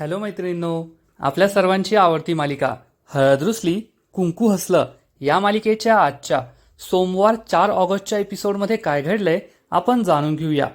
Hello मैत्रिणींनो आपल्या सर्वांची आवडती मालिका हळद रुसली कुंकू हसलं या मालिकेच्या आजच्या सोमवार चार ऑगस्टच्या एपिसोडमध्ये काय घडलंय आपण जाणून घेऊया.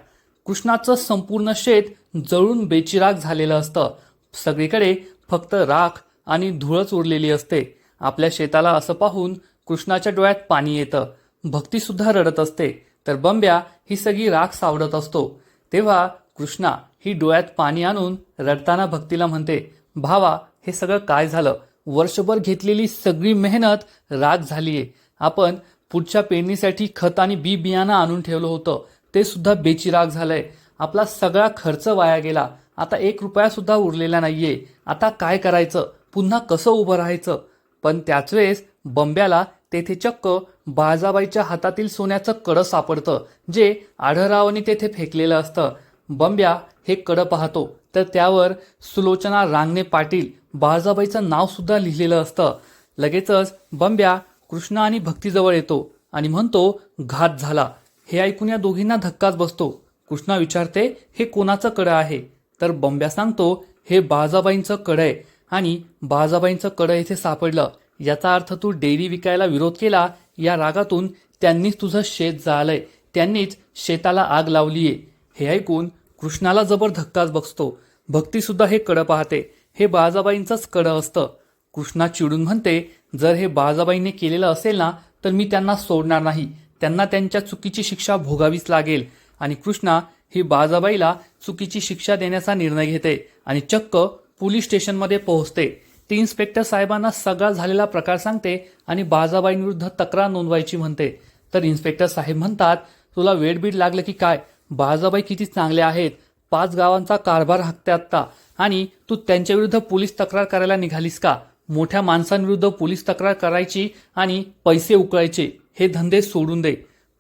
कृष्णाचं संपूर्ण शेत जळून बेचिराग झालेलं असतं. सगळीकडे फक्त राख आणि धुळच उरलेली असते. आपल्या शेताला असं पाहून कृष्णाच्या डोळ्यात पाणी येतं. भक्तीसुद्धा रडत असते. तर बंब्या ही सगळी राख सावडत असतो. तेव्हा कृष्णा ही डोळ्यात पाणी आणून रडताना भक्तीला म्हणते भावा हे सगळं काय झालं? वर्षभर घेतलेली सगळी मेहनत राग झालीये. आपण पुढच्या पेरणीसाठी खत आणि बी बियाणं आणून ठेवलं होतं. ते सुद्धा बेचिराग झालंय. आपला सगळा खर्च वाया गेला. आता एक रुपया सुद्धा उरलेला नाहीये. आता काय करायचं? पुन्हा कसं उभं राहायचं? पण त्याच वेळेस बंब्याला तेथे चक्क बाळजाबाईच्या हातातील सोन्याचं कडं सापडतं जे आढळरावांनी तेथे फेकलेलं असतं. बंब्या हे कडं पाहतो. तर त्यावर सुलोचना रांगणे पाटील बाळजाबाईचं नावसुद्धा लिहिलेलं असतं. लगेचच बंब्या कृष्णा आणि भक्तीजवळ येतो आणि म्हणतो घात झाला. हे ऐकून या दोघींना धक्काच बसतो. कृष्णा विचारते हे कोणाचं कडं आहे? तर बंब्या सांगतो हे बाळजाबाईंचं कडं आहे. आणि बाळजाबाईंचं कडं इथे सापडलं. याचा अर्थ तू डेअरी विकायला विरोध केला या रागातून त्यांनीच तुझं शेत जाळलंय. त्यांनीच शेताला आग लावलीये. हे ऐकून कृष्णाला जबर धक्काच बसतो. भक्तीसुद्धा हे कडं पाहते. हे बाळजाबाईंचंच कडं असतं. कृष्णा चिडून म्हणते जर हे बाळजाबाईंनी केलेलं असेल ना तर मी त्यांना सोडणार नाही. त्यांना त्यांच्या चुकीची शिक्षा भोगावीच लागेल. आणि कृष्णा ही बाळजाबाईला चुकीची शिक्षा देण्याचा निर्णय घेते आणि चक्क पोलीस स्टेशनमध्ये पोहोचते. ती इन्स्पेक्टर साहेबांना सगळा झालेला प्रकार सांगते आणि बाळजाबाईंविरुद्ध तक्रार नोंदवायची म्हणते. तर इन्स्पेक्टर साहेब म्हणतात तुला वेडबीड लागलं की काय? बाळजाबाई किती चांगले आहेत? पाच गावांचा कारभार हाकते आत्ता. आणि तू त्यांच्याविरुद्ध पोलीस तक्रार करायला निघालीस का? मोठ्या माणसांविरुद्ध पोलीस तक्रार करायची आणि पैसे उकळायचे हे धंदे सोडून दे.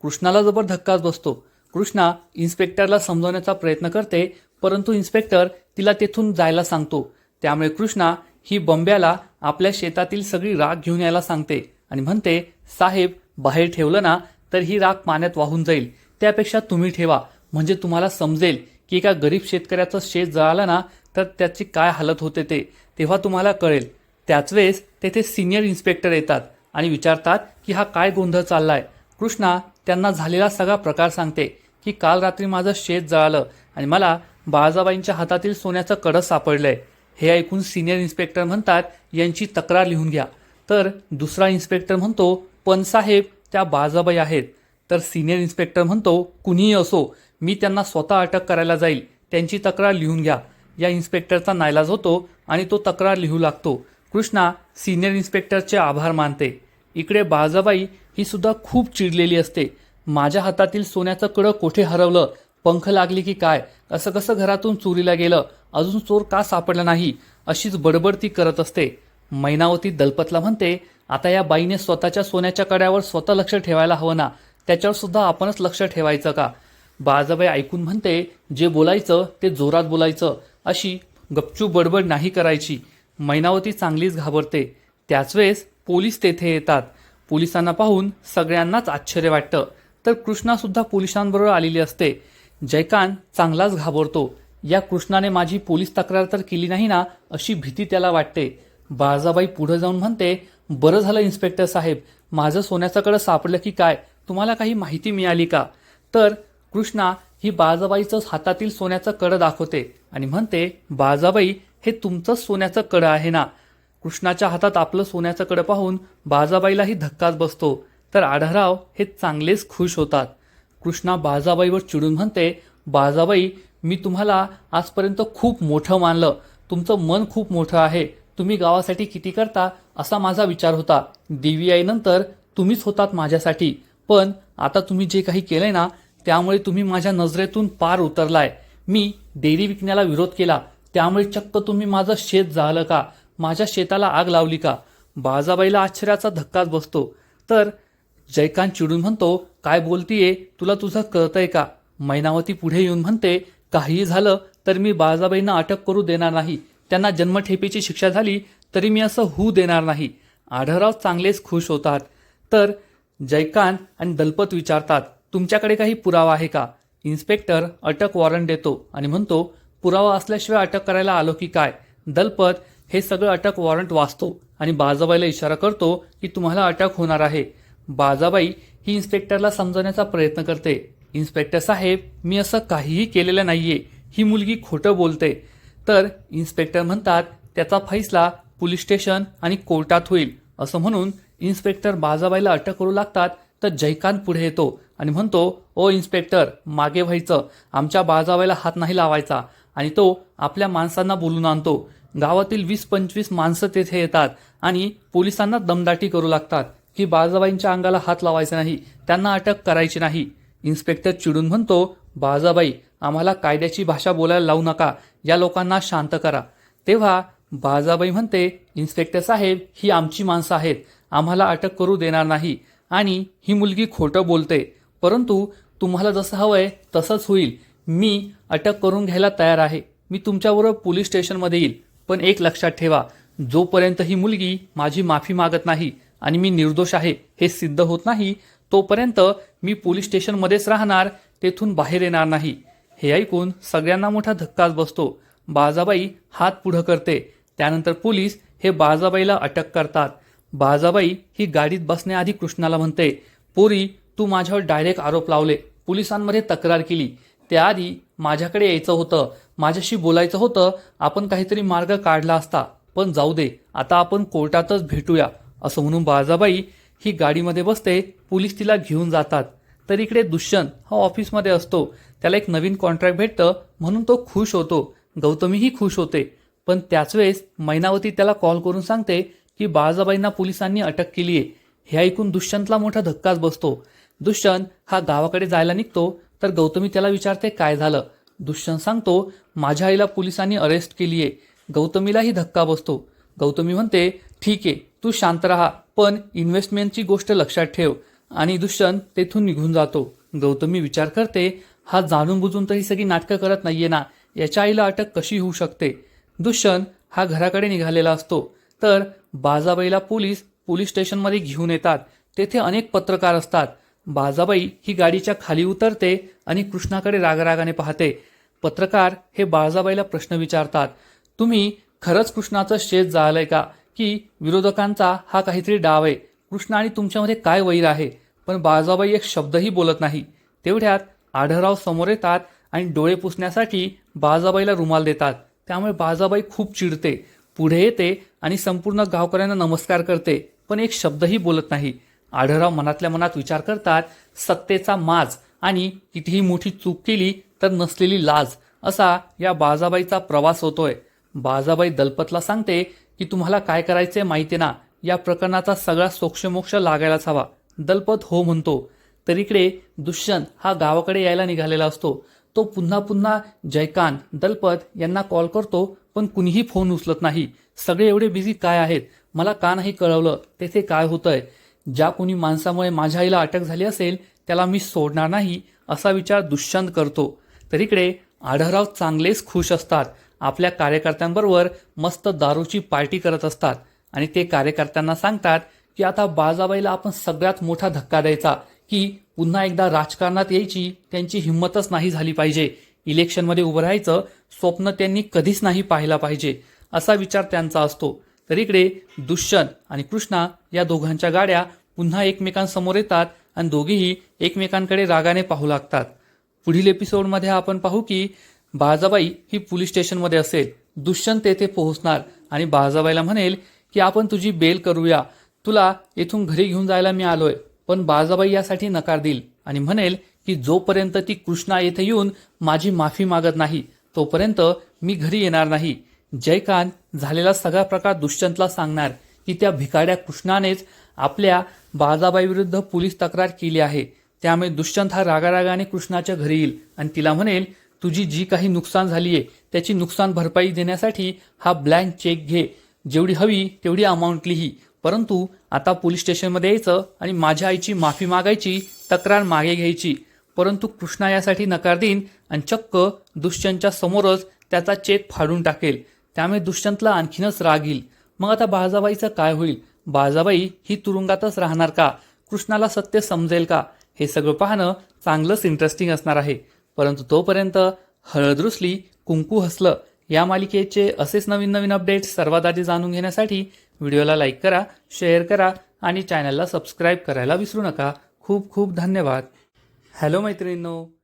कृष्णाला जबर धक्काच बसतो. कृष्णा इन्स्पेक्टरला समजवण्याचा प्रयत्न करते परंतु इन्स्पेक्टर तिला तेथून जायला सांगतो. त्यामुळे कृष्णा ही बंब्याला आपल्या शेतातील सगळी राख घेऊन यायला सांगते आणि म्हणते साहेब बाहेर ठेवलं ना तर ही राख पाण्यात वाहून जाईल. त्यापेक्षा तुम्ही ठेवा. म्हणजे तुम्हाला समजेल की एका गरीब शेतकऱ्याचं शेत जळालं ना तर त्याची काय हालत होते ते तेव्हा तुम्हाला कळेल. त्याच वेळेस तेथे सिनियर इन्स्पेक्टर येतात आणि विचारतात की हा काय गोंधळ चाललाय. कृष्णा त्यांना झालेला सगळा प्रकार सांगते की काल रात्री माझं शेत जळालं आणि मला बाळजाबाईंच्या हातातील सोन्याचं कडं सापडलंय. हे ऐकून सिनियर इन्स्पेक्टर म्हणतात यांची तक्रार लिहून घ्या. तर दुसरा इन्स्पेक्टर म्हणतो पण साहेब त्या बाळजाबाई आहेत. तर सिनियर इन्स्पेक्टर म्हणतो कुणीही असो मी त्यांना स्वतः अटक करायला जाईल. त्यांची तक्रार लिहून घ्या. या इन्स्पेक्टरचा नाईलाज होतो आणि तो तक्रार लिहू लागतो. कृष्णा सिनियर इन्स्पेक्टरचे आभार मानते. इकडे बाळजाबाई ही सुद्धा खूप चिडलेली असते. माझ्या हातातील सोन्याचं कडं कोठे हरवलं? पंख लागली की काय? असं कसं घरातून चोरीला गेलं? अजून चोर का सापडला नाही? अशीच बडबड ती करत असते. मैनावती दलपतला म्हणते आता या बाईने स्वतःच्या सोन्याच्या कड्यावर स्वतः लक्ष ठेवायला हवं ना? त्याच्यावर सुद्धा आपणच लक्ष ठेवायचं का? बाळजाबाई ऐकून म्हणते जे बोलायचं ते जोरात बोलायचं. अशी गपचूप बडबड नाही करायची. मैनावती चांगलीच घाबरते. त्याच वेळेस पोलीस तेथे येतात. पोलिसांना पाहून सगळ्यांनाच आश्चर्य वाटतं. तर कृष्णासुद्धा पोलिसांबरोबर आलेली असते. जयकांत चांगलाच घाबरतो. या कृष्णाने माझी पोलीस तक्रार तर केली नाही ना अशी भीती त्याला वाटते. बाळजाबाई पुढे जाऊन म्हणते बरं झालं इन्स्पेक्टर साहेब. माझं सोन्याचं कडं सापडलं की काय? तुम्हाला काही माहिती मिळाली का? तर कृष्णा ही बाजाबाईचं हातातील सोन्याचं कडं दाखवते आणि म्हणते बाळजाबाई हे तुमचंच सोन्याचं कडं आहे ना? कृष्णाच्या हातात आपलं सोन्याचं कडं पाहून बाजाबाईलाही धक्काच बसतो. तर आढळराव हे चांगलेच खुश होतात. कृष्णा बाजाबाईवर चिडून म्हणते बाळजाबाई मी तुम्हाला आजपर्यंत खूप मोठं मानलं. तुमचं मन खूप मोठं आहे. तुम्ही गावासाठी किती करता असा माझा विचार होता. देवी आईनंतर तुम्हीच होतात माझ्यासाठी. पण आता तुम्ही जे काही केलंय ना त्यामुळे तुम्ही माझ्या नजरेतून पार उतरलाय. मी डेअरी विकण्याला विरोध केला. त्यामुळे चक्क तुम्ही माझं शेत झालं का? माझ्या शेताला आग लावली का? बाळजाबाईला आश्चर्याचा धक्काच बसतो. तर जयकांत चिडून म्हणतो काय बोलतीये? तुला तुझं कळतंय का? मैनावती पुढे येऊन म्हणते काहीही झालं तर मी बाळजाबाईंना अटक करू देणार नाही. त्यांना जन्मठेपेची शिक्षा झाली तरी मी असं होऊ देणार नाही. आढळराव चांगलेच खुश होतात. तर जयकांत आणि दलपत विचारतात तुमच्याकडे काही पुरावा आहे का? इन्स्पेक्टर अटक वॉरंट देतो आणि म्हणतो पुरावा असल्याशिवाय अटक करायला आलो की काय? दलपत हे सगळं अटक वॉरंट वाचतो आणि बाजाबाईला इशारा करतो की तुम्हाला अटक होणार आहे. बाजाबाई ही इन्स्पेक्टरला समजवण्याचा प्रयत्न करते. इन्स्पेक्टर साहेब मी असं काहीही केलेलं नाहीये. ही मुलगी खोटं बोलते. तर इन्स्पेक्टर म्हणतात त्याचा फैसला पोलीस स्टेशन आणि कोर्टात होईल. असं म्हणून इन्स्पेक्टर बाजाबाईला अटक करू लागतात तर जयकांत पुढे येतो. आणि म्हणतो ओ इन्स्पेक्टर मागे व्हायचं. आमच्या बाजावायला हात नाही लावायचा. आणि तो आपल्या माणसांना बोलून आणतो. गावातील वीस पंचवीस माणसं तेथे येतात आणि पोलिसांना दमदाटी करू लागतात. की बाजाबाईंच्या अंगाला हात लावायचा नाही. त्यांना अटक करायची नाही. इन्स्पेक्टर चिडून म्हणतो बाजाबाई आम्हाला कायद्याची भाषा बोलायला लावू नका. या लोकांना शांत करा. तेव्हा बाजाबाई म्हणते इन्स्पेक्टर साहेब ही आमची माणसं आहेत. आम्हाला अटक करू देणार नाही. आणि ही मुलगी खोटं बोलते. परंतु तुम्हाला जसं हवं आहे तसंच होईल. मी अटक करून घ्यायला तयार आहे. मी तुमच्याबरोबर पोलीस स्टेशनमध्ये येईल. पण एक लक्षात ठेवा जोपर्यंत ही मुलगी माझी माफी मागत नाही आणि मी निर्दोष आहे हे सिद्ध होत नाही तोपर्यंत मी पोलीस स्टेशनमध्येच राहणार तेथून बाहेर येणार नाही. हे ऐकून सगळ्यांना मोठा धक्काच बसतो. बाजाबाई हात पुढं करते. त्यानंतर पोलीस हे बाजाबाईला अटक करतात. बाजाबाई ही गाडीत बसण्याआधी कृष्णाला म्हणते पोरी तू माझ्यावर डायरेक्ट आरोप लावले. पोलिसांमध्ये तक्रार केली. त्याआधी माझ्याकडे यायचं होतं. माझ्याशी बोलायचं होतं. आपण काहीतरी मार्ग काढला असता. पण जाऊ दे. आता आपण कोर्टातच भेटूया असं म्हणून बाळजाबाई ही गाडीमध्ये बसते पोलीस तिला घेऊन जातात. तर इकडे दुष्यंत हा ऑफिसमध्ये असतो. त्याला एक नवीन कॉन्ट्रॅक्ट भेटतं. म्हणून तो खुश होतो. गौतमीही खुश होते. पण त्याच वेळेस मैनावती त्याला कॉल करून सांगते की बाळजाबाईंना पोलिसांनी अटक केली आहे हे ऐकून दुष्यंतला मोठा धक्काच बसतो. दुष्यंत हा गावाकडे जायला निघतो तर गौतमी त्याला विचारते काय झालं? दुष्यंत सांगतो माझ्या आईला पोलिसांनी अरेस्ट केली आहे गौतमीलाही धक्का बसतो. गौतमी म्हणते ठीक आहे तू शांत राहा पण इन्व्हेस्टमेंटची गोष्ट लक्षात ठेव. आणि दुष्यंत तेथून निघून जातो. गौतमी विचार करते हा जाणून बुजून तर ही सगळी नाटकं करत नाहीये ना? याच्या आईला अटक कशी होऊ शकते? दुष्यंत हा घराकडे निघालेला असतो. तर बाजाबाईला पोलीस पोलीस स्टेशनमध्ये घेऊन येतात. तेथे अनेक पत्रकार असतात. बाजाबाई ही गाडीच्या खाली उतरते आणि कृष्णाकडे रागरागाने पाहते. पत्रकार हे बाळजाबाईला प्रश्न विचारतात तुम्ही खरंच कृष्णाचं शेत जाळलंय का? की विरोधकांचा हा काहीतरी डाव आहे. कृष्ण आणि तुमच्यामध्ये काय वैर आहे? पण बाळजाबाई एक शब्दही बोलत नाही. तेवढ्यात आढळराव समोर येतात आणि डोळे पुसण्यासाठी बाळजाबाईला रुमाल देतात. त्यामुळे बाळजाबाई खूप चिडते. पुढे येते आणि संपूर्ण गावकऱ्यांना नमस्कार करते पण एक शब्दही बोलत नाही. आढळराव मनातल्या मनात विचार करतात सत्तेचा माज आणि कितीही मोठी चूक केली तर नसलेली लाज असा या बाजाबाईचा प्रवास होतोय. बाजाबाई दलपतला सांगते की तुम्हाला काय करायचे माहिती ना या प्रकरणाचा सगळा सोक्षमोक्ष लागायलाच हवा. दलपत हो म्हणतो. तर इकडे दुष्यंत हा गावाकडे यायला निघालेला असतो. तो पुन्हा पुन्हा जयकांत दलपत यांना कॉल करतो पण कुणीही फोन उचलत नाही. सगळे एवढे बिझी काय आहेत? मला का नाही कळवलं? तेथे काय होतंय? ज्या कोणी माणसामुळे माझ्या आईला अटक झाली असेल त्याला मी सोडणार नाही असा विचार दुष्यंत करतो. तर इकडे आढळराव चांगलेच खुश असतात. आपल्या कार्यकर्त्यांबरोबर मस्त दारूची पार्टी करत असतात. आणि ते कार्यकर्त्यांना सांगतात की आता बाळजाबाईला आपण सगळ्यात मोठा धक्का द्यायचा की पुन्हा एकदा राजकारणात यायची त्यांची हिंमतच नाही झाली पाहिजे. इलेक्शनमध्ये उभं राहायचं स्वप्न त्यांनी कधीच नाही पाहिला पाहिजे. असा विचार त्यांचा असतो. तर इकडे दुष्यंत आणि कृष्णा या दोघांच्या गाड्या पुन्हा एकमेकांसमोर येतात आणि दोघेही एकमेकांकडे रागाने पाहू लागतात. पुढील एपिसोडमध्ये आपण पाहू की बाजाबाई ही पोलीस स्टेशनमध्ये असेल. दुष्यंत तेथे पोहोचणार आणि बाजाबाईला म्हणेल की आपण तुझी बेल करूया. तुला येथून घरी घेऊन जायला मी आलोय पण बाजाबाई यासाठी नकार देईल आणि म्हणेल की जोपर्यंत ती कृष्णा येथे येऊन माझी माफी मागत नाही तोपर्यंत मी घरी येणार नाही. जयकांत झालेला सगळा प्रकार दुष्यंतला सांगणार. की त्या भिकाड्या कृष्णानेच आपल्या बाळाबाईविरुद्ध पोलीस तक्रार केली आहे. त्यामुळे दुष्यंत हा रागारागाने कृष्णाच्या घरी येईल आणि तिला म्हणेल तुझी जी काही नुकसान झाली आहे त्याची नुकसान भरपाई देण्यासाठी हा ब्लँक चेक घे. जेवढी हवी तेवढी अमाऊंट लिही परंतु आता पोलीस स्टेशनमध्ये यायचं आणि माझ्या आईची माफी मागायची तक्रार मागे घ्यायची. परंतु कृष्णा यासाठी नकार देईन आणि चक्क दुष्यंतच्या समोरच त्याचा चेक फाडून टाकेल. त्यामुळे दुष्यंतला आणखीनच राग येईल. मग आता बाळजाबाईचं काय होईल? बाळजाबाई ही तुरुंगातच राहणार का? कृष्णाला सत्य समजेल का? हे सगळं पाहणं चांगलंच इंटरेस्टिंग असणार आहे. परंतु तोपर्यंत हळद रुसली कुंकू हसलं या मालिकेचे असेच नवीन नवीन अपडेट्स सर्वात आधी जाणून घेण्यासाठी व्हिडिओला लाईक करा शेअर करा आणि चॅनलला सबस्क्राईब करायला विसरू नका. खूप खूप धन्यवाद. हॅलो मैत्रिणींनो.